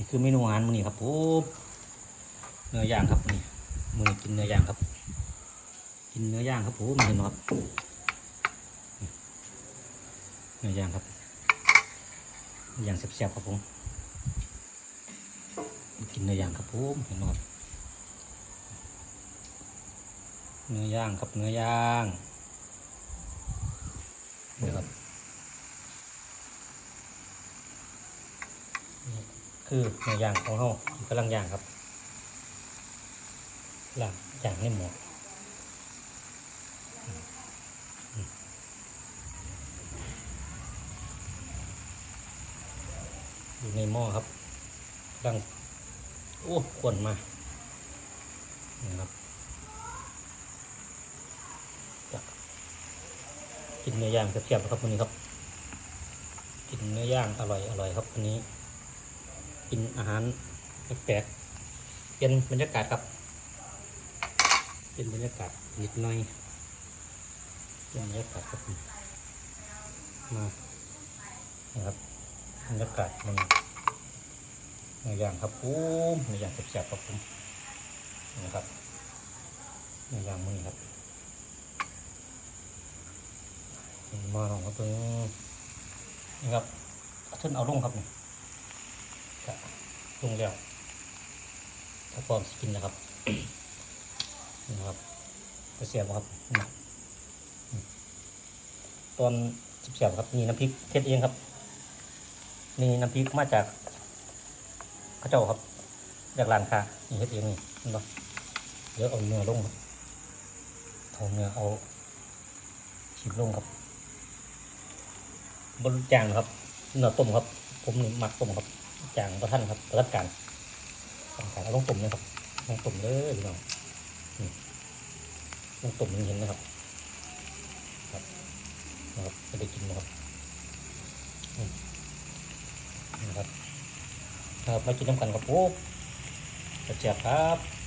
นี่คือเมนูอาหารมื้อนี้ครับผมเนื้อย่างครับนี่มื้อนี้กินเนื้อย่างครับ กินเนื้อย่างครับผมเห็นครับเนื้อย่างครับอย่างแซ่บๆครับผมกินเนื้อย่างครับผมเห็นไหมครับเนื้อย่างครับเนื้อย่างนี่ครับ นี่ คือเนื้อย่างของเขาที่กำลังย่างครับล่างย่างในหม้ออืมอืมอยู่ในหม้อครับกำลังโอ้ควนมานี่ครับกินเนื้อย่างเสียบๆครับวันนี้ครับ กินเนื้อย่างอร่อยอร่อยครับวันนี้ กินอาหารแปลกๆเปลี่ยนบรรยากาศครับเปลี่ยนบรรยากาศนิดหน่อยเปลี่ยนบรรยากาศครับมานะครับบรรยากาศมันเนื้อย่างครับผมเนื้อย่างแซ่บๆครับผมนะครับเนื้อย่างมันนะครับมาลองครับตัวนี้นี่ครับเอานเอาลงครับนี่ ก็ลงแล้วถ้าพร้อมสิกินนะครับนะครับจะเสียบครับนี่อืมตอนเสียบครับนี่น้ำพริกเทศเองครับนี่น้ำพริกมาจากข้าเจ้าครับจากร้านค้านี่เฮ็ดเองนี่เนะเดี๋ยวเอาเนื้อลงครับเอาเนื้อเอาชิมลงครับบนจางครับเนื้อต้มครับ ผมนี่หมักต้มครับ จางประท่านครับประทัดการประทัดการเอาลงตุ่มเลยครับลงตุ่มเลยพี่น้องลงตุ่มเห็นนะครับ ครับนะครับจะได้กินนะครับนะครับครับมากินน้ำกันครับโอ้เจ็บครับ